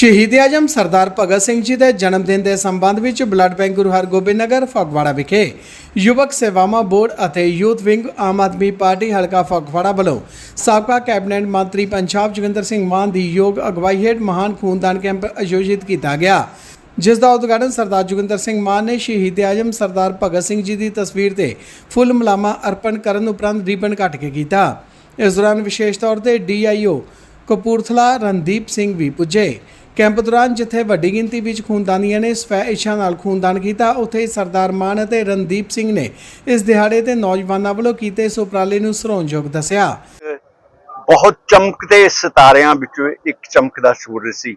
ਸ਼ਹੀਦ ਆਜਮ ਸਰਦਾਰ ਭਗਤ ਸਿੰਘ ਜੀ ਦੇ ਜਨਮ ਦਿਨ ਦੇ ਸੰਬੰਧ ਵਿੱਚ ਬਲੱਡ ਬੈਂਕ ਗੁਰੂ ਹਰਗੋਬਿੰਦ ਨਗਰ ਫਗਵਾੜਾ ਵਿਖੇ ਯੁਵਕ ਸੇਵਾਵਾਂ ਬੋਰਡ ਅਤੇ youth wing Aam Aadmi party ਹਲਕਾ ਫਗਵਾੜਾ ਵੱਲੋਂ ਸਾਬਕਾ ਕੈਬਨਿਟ ਮੰਤਰੀ ਪੰਜਾਬ ਜੋਗਿੰਦਰ ਸਿੰਘ ਮਾਨ ਦੀ ਯੋਗ ਅਗਵਾਈ ਹੇਠ ਮਹਾਨ ਖੂਨਦਾਨ ਕੈਂਪ ਆਯੋਜਿਤ ਕੀਤਾ ਗਿਆ। ਜਿਸ ਦਾ ਉਦਘਾਟਨ ਸਰਦਾਰ ਜੋਗਿੰਦਰ ਸਿੰਘ ਮਾਨ ਨੇ ਸ਼ਹੀਦ ਆਜਮ ਸਰਦਾਰ ਭਗਤ ਸਿੰਘ ਜੀ ਦੀ ਤਸਵੀਰ ਤੇ ਫੁੱਲ ਮਲਾਮਾ ਅਰਪਣ ਕਰਨ ਉਪਰੰਤ ਰਿਬਨ ਕੱਟ ਕੇ ਕੀਤਾ। ਇਸ ਦੌਰਾਨ ਵਿਸ਼ੇਸ਼ ਤੌਰ ਤੇ ਡੀਆਈਓ ਕਪੂਰਥਲਾ ਰਣਦੀਪ ਸਿੰਘ ਵੀ ਪੁੱਜੇ। ਕੈਂਪ ਦੌਰਾਨ ਜਿੱਥੇ ਵੱਡੀ ਗਿਣਤੀ ਵਿੱਚ ਖੂਨਦਾਨੀਆਂ ਨੇ ਸਵੈ ਇੱਛਾ ਨਾਲ ਖੂਨਦਾਨ ਕੀਤਾ, ਉੱਥੇ ਸਰਦਾਰ ਮਾਨ ਅਤੇ ਰਣਦੀਪ ਸਿੰਘ ਨੇ ਇਸ ਦਿਹਾੜੇ ਤੇ ਨੌਜਵਾਨਾਂ ਵੱਲੋਂ ਕੀਤੇ ਇਸ ਉਪਰਾਲੇ ਨੂੰ ਸਰਾਹੁਣਯੋਗ ਦੱਸਿਆ। ਬਹੁਤ ਚਮਕਦੇ ਸਿਤਾਰਿਆਂ ਵਿੱਚੋਂ ਇੱਕ ਚਮਕਦਾ ਸੂਰਜ ਸੀ।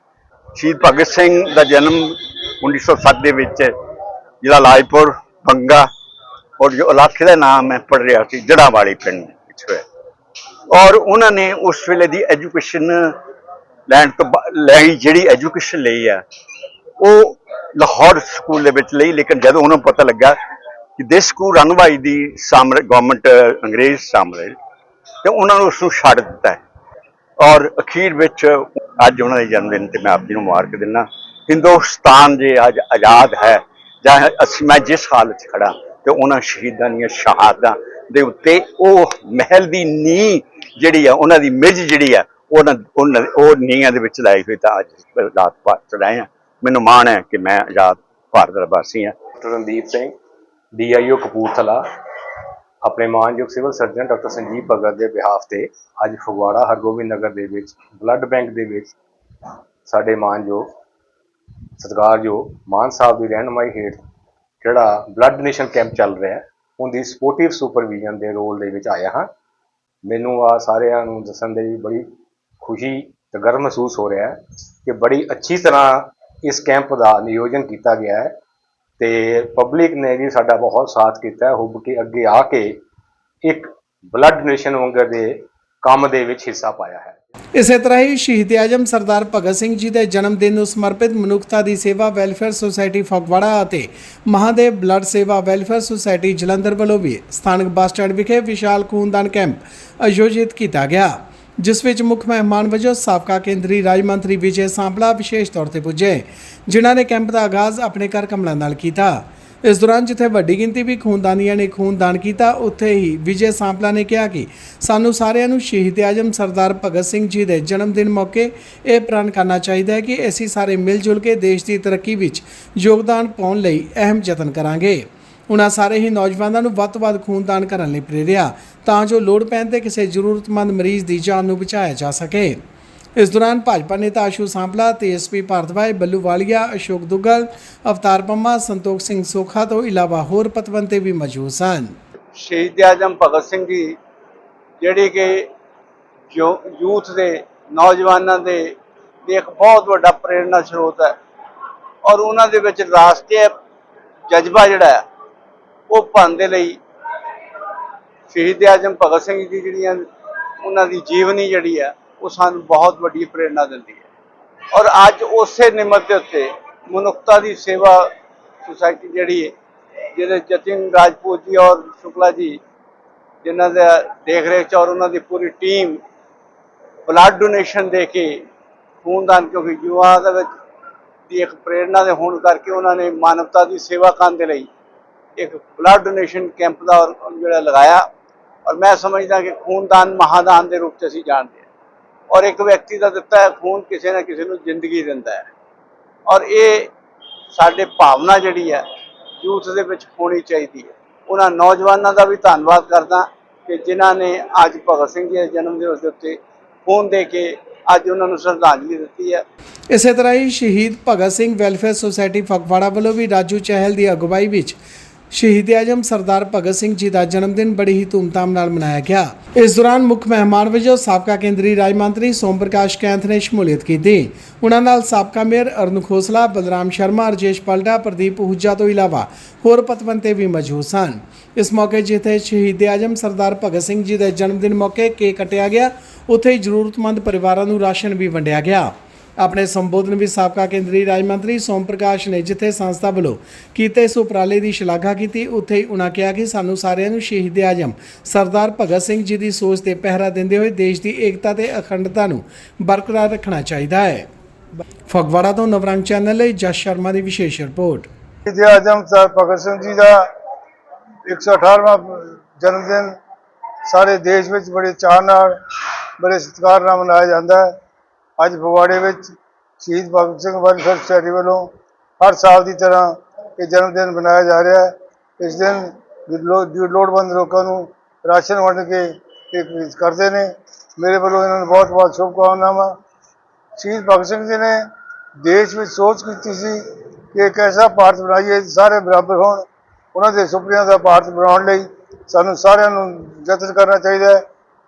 ਸ਼ਹੀਦ ਭਗਤ ਸਿੰਘ ਦਾ ਜਨਮ 1907 ਦੇ ਵਿੱਚ ਜਿਹੜਾ ਲਾਜਪੁਰ, ਬੰਗਾ ਔਰ ਜੋ ਇਲਾਕੇ ਦਾ ਨਾਮ ਹੈ ਪੜ ਰਿਹਾ ਸੀ ਜੜਾਂ ਵਾਲੀ ਪਿੰਡ ਵਿੱਚ ਹੋਇਆ। ਔਰ ਉਹਨਾਂ ਨੇ ਉਸ ਵੇਲੇ ਦੀ ਐਜੂਕੇਸ਼ਨ ਲੈਣ ਤੋਂ ਬਾ- ਲਈ ਜਿਹੜੀ ਐਜੂਕੇਸ਼ਨ ਲਈ ਹੈ ਉਹ ਲਾਹੌਰ ਸਕੂਲ ਦੇ ਵਿੱਚ ਲਈ, ਲੇਕਿਨ ਜਦੋਂ ਉਹਨਾਂ ਨੂੰ ਪਤਾ ਲੱਗਾ ਕਿ ਦੇ ਸਕੂਲ ਰਨ ਦੀ ਸਾਮਰ ਗਵਰਨਮੈਂਟ ਅੰਗਰੇਜ਼ ਸਾਮਰਾਜ ਤੇ ਉਹਨਾਂ ਨੂੰ ਉਸ ਨੂੰ ਛੱਡ ਦਿੱਤਾ ਹੈ। ਔਰ ਅਖੀਰ ਵਿੱਚ ਅੱਜ ਉਹਨਾਂ ਦੇ ਜਨਮ ਦਿਨ ਤੇ ਮੈਂ ਆਪ ਜੀ ਨੂੰ ਮੁਬਾਰਕ ਦਿੰਦਾ ਹਿੰਦੁਸਤਾਨ ਜੇ ਅੱਜ ਆਜ਼ਾਦ ਹੈ, ਜਾਂ ਅਸੀਂ, ਮੈਂ ਜਿਸ ਹਾਲਤ 'ਚ ਖੜਾ ਤੇ ਉਹਨਾਂ ਸ਼ਹੀਦਾਂ ਦੀਆਂ ਸ਼ਹਾਦਤਾਂ ਦੇ ਉੱਤੇ ਉਹ ਮਹਿਲ ਦੀ ਨੀਂਹ ਜਿਹੜੀ ਆ, ਉਹਨਾਂ ਦੀ ਮਿੱਝ ਜਿਹੜੀ ਆ ਉਹਨਾਂ ਉਹਨਾਂ, ਉਹ ਨੀਹਾਂ ਦੇ ਵਿੱਚ ਲਾਈ ਹੋਈ ਤਾਂ ਅੱਜ ਰਾਤ ਪਾਤ ਚੜਾਏ ਆ ਮੈਨੂੰ ਮਾਣ ਹੈ ਕਿ ਮੈਂ ਆਜ਼ਾਦ ਭਾਰਤ ਦਾ ਵਾਸੀ ਹਾਂ। ਡਾਕਟਰ ਰਣਦੀਪ ਸਿੰਘ, ਡੀਆਈਓ ਕਪੂਰਥਲਾ, ਆਪਣੇ ਮਾਨਯੋਗ civil surgeon doctor Sanjeev Bhagat ਦੇ ਬਿਹਾਫ ਤੇ ਅੱਜ ਫਗਵਾੜਾ ਹਰਗੋਬਿੰਦ ਨਗਰ ਦੇ ਵਿੱਚ, ਬਲੱਡ ਬੈਂਕ ਦੇ ਵਿੱਚ ਸਾਡੇ ਮਾਨਯੋਗ ਸਤਿਕਾਰਯੋਗ ਮਾਨ ਸਾਹਿਬ ਦੀ ਰਹਿਨਮਾਈ ਹੇਠ ਜਿਹੜਾ ਬਲੱਡ ਡੋਨੇਸ਼ਨ ਕੈਂਪ ਚੱਲ ਰਿਹਾ ਹੈ, ਉਹਦੀ ਸਪੋਰਟਿਵ ਸੁਪਰਵੀਜ਼ਨ ਦੇ ਰੋਲ ਦੇ ਵਿੱਚ ਆਇਆ ਹਾਂ। ਮੈਨੂੰ ਆ ਸਾਰਿਆਂ ਨੂੰ ਦੱਸਣ ਦੇ ਲਈ ਬੜੀ ਖੁਸ਼ੀ ਤੇ ਗਰਵ ਮਹਿਸੂਸ ਹੋ ਰਿਹਾ ਹੈ ਕਿ ਬੜੀ ਅੱਛੀ ਤਰ੍ਹਾਂ ਇਸ ਕੈਂਪ ਦਾ ਨਿਯੋਜਨ ਕੀਤਾ ਗਿਆ ਹੈ ਤੇ ਪਬਲਿਕ ਨੇ ਵੀ ਸਾਡਾ ਬਹੁਤ ਸਾਥ ਕੀਤਾ ਹੈ, ਹੁਬ ਕੇ ਅੱਗੇ ਆ ਕੇ ਇੱਕ ਬਲੱਡ ਡੋਨੇਸ਼ਨ ਵੰਗਰ ਦੇ ਕੰਮ ਦੇ ਵਿੱਚ ਹਿੱਸਾ ਪਾਇਆ ਹੈ। ਇਸੇ ਤਰ੍ਹਾਂ ਹੀ ਸ਼ਹੀਦ ਆਜਮ ਸਰਦਾਰ ਭਗਤ ਸਿੰਘ ਜੀ ਦੇ ਜਨਮ ਦਿਨ ਨੂੰ ਸਮਰਪਿਤ ਮਨੁੱਖਤਾ ਦੀ ਸੇਵਾ ਵੈਲਫੇਅਰ ਸੁਸਾਇਟੀ ਫਗਵਾੜਾ ਅਤੇ Mahadev blood Seva welfare society Jalandhar ਵੱਲੋਂ ਵੀ ਸਥਾਨਕ ਬੱਸ ਸਟੈਂਡ ਵਿਖੇ ਵਿਸ਼ਾਲ ਖੂਨਦਾਨ ਕੈਂਪ ਆਯੋਜਿਤ ਕੀਤਾ ਗਿਆ। ਜਿਸ ਵਿੱਚ ਮੁੱਖ ਮਹਿਮਾਨ ਵਜੋਂ ਸਾਬਕਾ ਕੇਂਦਰੀ ਰਾਜ ਮੰਤਰੀ ਵਿਜੇ ਸਾਂਪਲਾ ਵਿਸ਼ੇਸ਼ ਤੌਰ ਤੇ ਪੁੱਜੇ, ਜਿਨ੍ਹਾਂ ਨੇ ਕੈਂਪ ਦਾ ਆਗਾਜ਼ ਆਪਣੇ ਘਰ ਕਮਲਾਂ ਨਾਲ ਕੀਤਾ। ਇਸ ਦੌਰਾਨ ਜਿੱਥੇ ਵੱਡੀ ਗਿਣਤੀ ਵੀ ਖੂਨਦਾਨੀਆਂ ਨੇ ਖੂਨਦਾਨ ਕੀਤਾ, ਉੱਥੇ ਹੀ ਵਿਜੇ ਸਾਂਪਲਾ ਨੇ ਕਿਹਾ ਕਿ ਸਾਨੂੰ ਸਾਰਿਆਂ ਨੂੰ ਸ਼ਹੀਦ ਆਜਮ ਸਰਦਾਰ ਭਗਤ ਸਿੰਘ ਜੀ ਦੇ ਜਨਮ ਦਿਨ ਮੌਕੇ ਇਹ ਪ੍ਰਣ ਕਰਨਾ ਚਾਹੀਦਾ ਹੈ ਕਿ ਅਸੀਂ ਸਾਰੇ ਮਿਲ ਜੁਲ ਕੇ ਦੇਸ਼ ਦੀ ਤਰੱਕੀ ਵਿੱਚ ਯੋਗਦਾਨ ਪਾਉਣ ਲਈ ਅਹਿਮ ਯਤਨ ਕਰਾਂਗੇ। ਉਹਨਾਂ ਸਾਰੇ ਹੀ ਨੌਜਵਾਨਾਂ ਨੂੰ ਵੱਧ ਤੋਂ ਵੱਧ ਖੂਨਦਾਨ ਕਰਨ ਲਈ ਪ੍ਰੇਰਿਆ, ਤਾਂ ਜੋ ਲੋੜ ਪੈਣ ਤੇ ਕਿਸੇ ਜ਼ਰੂਰਤਮੰਦ ਮਰੀਜ਼ ਦੀ ਜਾਨ ਨੂੰ ਬਚਾਇਆ ਜਾ ਸਕੇ। ਇਸ ਦੌਰਾਨ ਭਾਜਪਾ ਨੇਤਾ ਆਸ਼ੂ ਸਾਂਪਲਾ ਤੇਜਸਵੀ ਭਾਰਤਵਾਜ ਬੱਲੂ ਵਾਲੀਆ, ਅਸ਼ੋਕ ਦੁੱਗਲ, ਅਵਤਾਰ ਪੰਮਾ, ਸੰਤੋਖ ਸਿੰਘ ਸੋਖਾ ਤੋਂ ਇਲਾਵਾ ਹੋਰ ਪਤਵੰਤੇ ਵੀ ਮੌਜੂਦ ਸਨ। ਸ਼ਹੀਦ ਆਜਮ ਭਗਤ ਸਿੰਘ ਜੀ, ਜਿਹੜੇ ਕਿ ਜੋ ਯੂਥ ਦੇ ਨੌਜਵਾਨਾਂ ਦੇ ਲਈ ਇੱਕ ਬਹੁਤ ਵੱਡਾ ਪ੍ਰੇਰਣਾ ਸਰੋਤ ਹੈ। ਔਰ ਉਹਨਾਂ ਦੇ ਵਿੱਚ ਰਾਸ਼ਟਰੀ ਜਜ਼ਬਾ ਜਿਹੜਾ ਹੈ ਉਹ ਭੰਨ ਦੇ ਲਈ ਸ਼ਹੀਦ ਆਜਮ ਭਗਤ ਸਿੰਘ ਜੀ ਜਿਹੜੀਆਂ ਉਹਨਾਂ ਦੀ ਜੀਵਨੀ ਜਿਹੜੀ ਆ, ਉਹ ਸਾਨੂੰ ਬਹੁਤ ਵੱਡੀ ਪ੍ਰੇਰਣਾ ਦਿੰਦੀ ਹੈ। ਔਰ ਅੱਜ ਉਸੇ ਨਿਮਤ ਦੇ ਉੱਤੇ ਮਨੁੱਖਤਾ ਦੀ ਸੇਵਾ ਸੁਸਾਇਟੀ ਜਿਹੜੀ ਹੈ, ਜਿਹਦੇ ਜਤਿਨ ਰਾਜਪੂਤ ਜੀ ਔਰ ਸ਼ੁਕਲਾ ਜੀ, ਜਿਨ੍ਹਾਂ ਦਾ ਦੇਖ ਰੇਖ ਚ ਔਰ ਉਹਨਾਂ ਦੀ ਪੂਰੀ ਟੀਮ ਬਲੱਡ ਡੋਨੇਸ਼ਨ ਦੇ ਕੇ ਖੂਨਦਾਨ, ਕਿਉਂਕਿ ਯੁਵਾ ਦੇ ਵਿੱਚ ਦੀ ਇੱਕ ਪ੍ਰੇਰਣਾ ਦੇ ਹੋਣ ਕਰਕੇ ਉਹਨਾਂ ਨੇ ਮਾਨਵਤਾ ਦੀ ਸੇਵਾ ਕਰਨ ਦੇ ਲਈ ਇੱਕ ਬਲੱਡ ਡੋਨੇਸ਼ਨ ਕੈਂਪ ਦਾ ਜਿਹੜਾ ਲਗਾਇਆ ਔਰ ਮੈਂ ਸਮਝਦਾ ਕਿ ਖੂਨਦਾਨ ਮਹਾਦਾਨ ਦੇ ਰੂਪ ਚ ਅਸੀਂ ਜਾਣਦੇ ਹਾਂ। ਔਰ ਇੱਕ ਵਿਅਕਤੀ ਦਾ ਦਿੱਤਾ ਹੈ ਖੂਨ ਕਿਸੇ ਨਾ ਕਿਸੇ ਨੂੰ ਜ਼ਿੰਦਗੀ ਦਿੰਦਾ ਹੈ। ਔਰ ਇਹ ਸਾਡੇ ਭਾਵਨਾ ਜਿਹੜੀ ਹੈ, ਯੂਥ ਦੇ ਵਿੱਚ ਹੋਣੀ ਚਾਹੀਦੀ ਹੈ। ਉਹਨਾਂ ਨੌਜਵਾਨਾਂ ਦਾ ਵੀ ਧੰਨਵਾਦ ਕਰਦਾ ਕਿ ਜਿਨ੍ਹਾਂ ਨੇ ਅੱਜ ਭਗਤ ਸਿੰਘ ਜੀ ਦੇ ਜਨਮ ਦਿਵਸ ਦੇ ਉੱਤੇ ਖੂਨ ਦੇ ਕੇ ਅੱਜ ਉਹਨਾਂ ਨੂੰ ਸ਼ਰਧਾਂਜਲੀ ਦਿੱਤੀ ਹੈ। ਇਸੇ ਤਰ੍ਹਾਂ ਹੀ ਸ਼ਹੀਦ ਭਗਤ ਸਿੰਘ ਵੈਲਫੇਅਰ ਸੁਸਾਇਟੀ ਫਗਵਾੜਾ ਵੱਲੋਂ ਵੀ ਰਾਜੂ ਚਹਿਲ ਦੀ ਅਗਵਾਈ ਵਿੱਚ ਸ਼ਹੀਦ ਆਜਮ ਸਰਦਾਰ ਭਗਤ ਸਿੰਘ ਜੀ ਦਾ ਜਨਮ ਦਿਨ ਬੜੀ ਹੀ ਧੂਮਧਾਮ ਨਾਲ ਮਨਾਇਆ ਗਿਆ। ਇਸ ਦੌਰਾਨ ਮੁੱਖ ਮਹਿਮਾਨ ਵਜੋਂ ਸਾਬਕਾ ਕੇਂਦਰੀ ਰਾਜ ਮੰਤਰੀ ਸੋਮ ਪ੍ਰਕਾਸ਼ ਕੈਂਥ ਨੇ ਸ਼ਮੂਲੀਅਤ ਕੀਤੀ। ਉਹਨਾਂ ਨਾਲ ਸਾਬਕਾ ਮੇਅਰ ਅਰਨ ਖੋਸਲਾ, ਬਲਰਾਮ ਸ਼ਰਮਾ, ਰਜੇਸ਼ ਪਲਡਾ ਪ੍ਰਦੀਪ ਹੁਜਾ ਤੋਂ ਇਲਾਵਾ ਹੋਰ ਪਤਵੰਤੇ ਵੀ ਮੌਜੂਦ ਸਨ। ਇਸ ਮੌਕੇ ਜਿੱਥੇ ਸ਼ਹੀਦ ਆਜਮ ਸਰਦਾਰ ਭਗਤ ਸਿੰਘ ਜੀ ਦੇ ਜਨਮ ਦਿਨ ਮੌਕੇ ਕੇਕ ਕੱਟਿਆ ਗਿਆ, ਉੱਥੇ ਹੀ ਜ਼ਰੂਰਤਮੰਦ ਪਰਿਵਾਰਾਂ ਨੂੰ ਰਾਸ਼ਨ ਵੀ ਵੰਡਿਆ ਗਿਆ। ਆਪਣੇ ਸੰਬੋਧਨ ਵਿੱਚ ਸਾਬਕਾ ਕੇਂਦਰੀ ਰਾਜ ਮੰਤਰੀ ਸੋਮ ਪ੍ਰਕਾਸ਼ ਨੇ ਜਿੱਥੇ ਸੰਸਥਾ ਵੱਲੋਂ ਕੀਤੇ ਇਸ ਉਪਰਾਲੇ ਦੀ ਸ਼ਲਾਘਾ ਕੀਤੀ, ਉੱਥੇ ਹੀ ਉਨ੍ਹਾਂ ਕਿਹਾ ਕਿ ਸਾਨੂੰ ਸਾਰਿਆਂ ਨੂੰ ਸ਼ਹੀਦ ਆਜਮ, ਸਰਦਾਰ ਭਗਤ ਸਿੰਘ ਜੀ ਦੀ ਸੋਚ ਤੇ ਪਹਿਰਾ ਦਿੰਦੇ ਹੋਏ ਦੇਸ਼ ਦੀ ਏਕਤਾ ਤੇ ਅਖੰਡਤਾ ਨੂੰ ਬਰਕਰਾਰ ਰੱਖਣਾ ਚਾਹੀਦਾ ਹੈ। ਫਗਵਾੜਾ ਤੋਂ ਨਵਰੰਗ ਚੈਨਲ ਲਈ ਜਸ ਸ਼ਰਮਾ ਦੀ ਵਿਸ਼ੇਸ਼ ਰਿਪੋਰਟ। ਸ਼ਹੀਦ ਆਜਮ ਸਰ ਭਗਤ ਸਿੰਘ ਜੀ ਦਾ 118ਵਾਂ ਜਨਮ ਦਿਨ, ਸਾਰੇ ਦੇਸ਼ ਵਿੱਚ ਬੜੇ ਚਾਅ ਨਾਲ, ਬੜੇ ਸਤਿਕਾਰ ਨਾਲ ਮਨਾਇਆ ਜਾਂਦਾ ਹੈ। ਅੱਜ ਫਗਵਾੜੇ ਵਿੱਚ ਸ਼ਹੀਦ ਭਗਤ ਸਿੰਘ ਵੈਲਫੇਅਰ ਸੋਸਾਇਟੀ ਵੱਲੋਂ ਹਰ ਸਾਲ ਦੀ ਤਰ੍ਹਾਂ ਇਹ ਜਨਮ ਦਿਨ ਮਨਾਇਆ ਜਾ ਰਿਹਾ ਹੈ। ਇਸ ਦਿਨ ਲੋੜਵੰਦ ਲੋਕਾਂ ਨੂੰ ਰਾਸ਼ਨ ਵੰਡ ਕੇ ਇਹ ਕਰਦੇ ਨੇ। ਮੇਰੇ ਵੱਲੋਂ ਇਹਨਾਂ ਨੂੰ ਬਹੁਤ ਬਹੁਤ ਸ਼ੁਭਕਾਮਨਾਵਾਂ। ਸ਼ਹੀਦ ਭਗਤ ਸਿੰਘ ਜੀ ਨੇ ਦੇਸ਼ ਵਿੱਚ ਸੋਚ ਕੀਤੀ ਸੀ ਕਿ ਇੱਕ ਐਸਾ ਭਾਰਤ ਬਣਾਈਏ, ਸਾਰੇ ਬਰਾਬਰ ਹੋਣ। ਉਹਨਾਂ ਦੇ ਸੁਪਨਿਆਂ ਦਾ ਭਾਰਤ ਬਣਾਉਣ ਲਈ ਸਾਨੂੰ ਸਾਰਿਆਂ ਨੂੰ ਯਤਨ ਕਰਨਾ ਚਾਹੀਦਾ ਹੈ।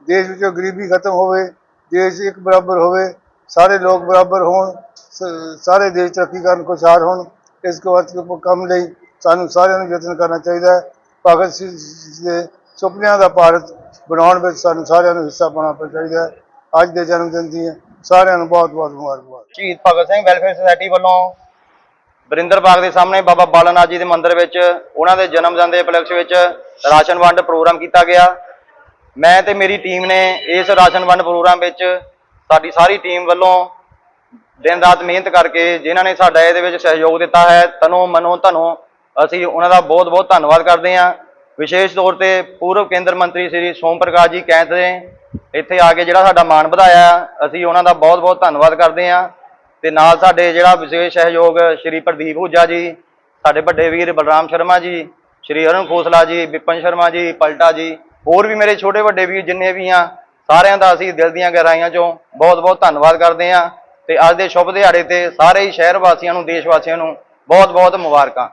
ਦੇਸ਼ ਵਿੱਚੋਂ ਗਰੀਬੀ ਖਤਮ ਹੋਵੇ, ਦੇਸ਼ ਇੱਕ ਬਰਾਬਰ ਹੋਵੇ ਸਾਰੇ ਲੋਕ ਬਰਾਬਰ ਹੋਣ, ਸ- ਸਾਰੇ ਦੇਸ਼ ਤਰੱਕੀ ਕਰਨ ਖੁਸ਼ਹਾਲ ਹੋਣ, ਇਸ ਕੋ ਕੰਮ ਲਈ ਸਾਨੂੰ ਸਾਰਿਆਂ ਨੂੰ ਯਤਨ ਕਰਨਾ ਚਾਹੀਦਾ ਹੈ। ਭਗਤ ਸਿੰਘ ਦੇ ਸੁਪਨਿਆਂ ਦਾ ਭਾਰਤ ਬਣਾਉਣ ਵਿੱਚ ਸਾਨੂੰ ਸਾਰਿਆਂ ਨੂੰ ਹਿੱਸਾ ਪਾਉਣਾ ਚਾਹੀਦਾ ਹੈ। ਅੱਜ ਦੇ ਜਨਮ ਦਿਨ ਦੀ ਸਾਰਿਆਂ ਨੂੰ ਬਹੁਤ ਬਹੁਤ ਮੁਬਾਰਕਬਾਦ। ਸ਼ਹੀਦ ਭਗਤ ਸਿੰਘ ਵੈਲਫੇਅਰ ਸੁਸਾਇਟੀ ਵੱਲੋਂ ਬਰਿੰਦਰ ਬਾਗ ਦੇ ਸਾਹਮਣੇ ਬਾਬਾ ਬਾਲਾਨਾਥ ਜੀ ਦੇ ਮੰਦਿਰ ਵਿੱਚ ਉਹਨਾਂ ਦੇ ਜਨਮ ਦਿਨ ਦੇ ਉਪਲਕਸ਼ ਵਿੱਚ ਰਾਸ਼ਨ ਵੰਡ ਪ੍ਰੋਗਰਾਮ ਕੀਤਾ ਗਿਆ। ਮੈਂ ਤੇ ਮੇਰੀ ਟੀਮ ਨੇ ਇਸ ਰਾਸ਼ਨ ਵੰਡ ਪ੍ਰੋਗਰਾਮ ਵਿੱਚ ਸਾਡੀ ਸਾਰੀ ਟੀਮ ਵੱਲੋਂ ਦਿਨ ਰਾਤ ਮਿਹਨਤ ਕਰਕੇ ਜਿਨ੍ਹਾਂ ਨੇ ਸਾਡਾ ਇਹਦੇ ਵਿੱਚ ਸਹਿਯੋਗ ਦਿੱਤਾ ਹੈ, ਤਨੋਂ ਮਨੋ ਧਨੋ, ਅਸੀਂ ਉਹਨਾਂ ਦਾ ਬਹੁਤ ਬਹੁਤ ਧੰਨਵਾਦ ਕਰਦੇ ਹਾਂ। ਵਿਸ਼ੇਸ਼ ਤੌਰ ਤੇ ਪੂਰਵ ਕੇਂਦਰ ਮੰਤਰੀ ਸ੍ਰੀ ਸੋਮ ਪ੍ਰਕਾਸ਼ ਜੀ ਕੈਂਥ ਨੇ ਇੱਥੇ ਆ ਕੇ ਜਿਹੜਾ ਸਾਡਾ ਮਾਣ ਵਧਾਇਆ, ਅਸੀਂ ਉਹਨਾਂ ਦਾ ਬਹੁਤ ਬਹੁਤ ਧੰਨਵਾਦ ਕਰਦੇ ਹਾਂ। ਤੇ ਨਾਲ ਸਾਡੇ ਜਿਹੜਾ ਵਿਸ਼ੇਸ਼ ਸਹਿਯੋਗ ਸ਼੍ਰੀ ਪ੍ਰਦੀਪ ਹੂਜਾ ਜੀ, ਸਾਡੇ ਵੱਡੇ ਵੀਰ ਬਲਰਾਮ ਸ਼ਰਮਾ ਜੀ, ਸ਼੍ਰੀ ਅਰੁਣ ਖੋਸਲਾ ਜੀ, ਵਿਪਨ ਸ਼ਰਮਾ ਜੀ, ਪਲਟਾ ਜੀ, ਹੋਰ ਵੀ ਮੇਰੇ ਛੋਟੇ ਵੱਡੇ ਵੀਰ ਜਿੰਨੇ ਵੀ ਆ ਸਾਰਿਆਂ ਦਾ ਅਸੀਂ ਦਿਲ ਦੀਆਂ ਗਹਿਰਾਈਆਂ ਚੋਂ ਬਹੁਤ ਬਹੁਤ ਧੰਨਵਾਦ ਕਰਦੇ ਹਾਂ ਤੇ ਅੱਜ ਦੇ ਸ਼ੁਭ ਦਿਹਾੜੇ ਤੇ ਸਾਰੇ ਹੀ ਸ਼ਹਿਰ ਵਾਸੀਆਂ ਨੂੰ, ਦੇਸ਼ ਵਾਸੀਆਂ ਨੂੰ ਬਹੁਤ ਬਹੁਤ ਮੁਬਾਰਕਾਂ।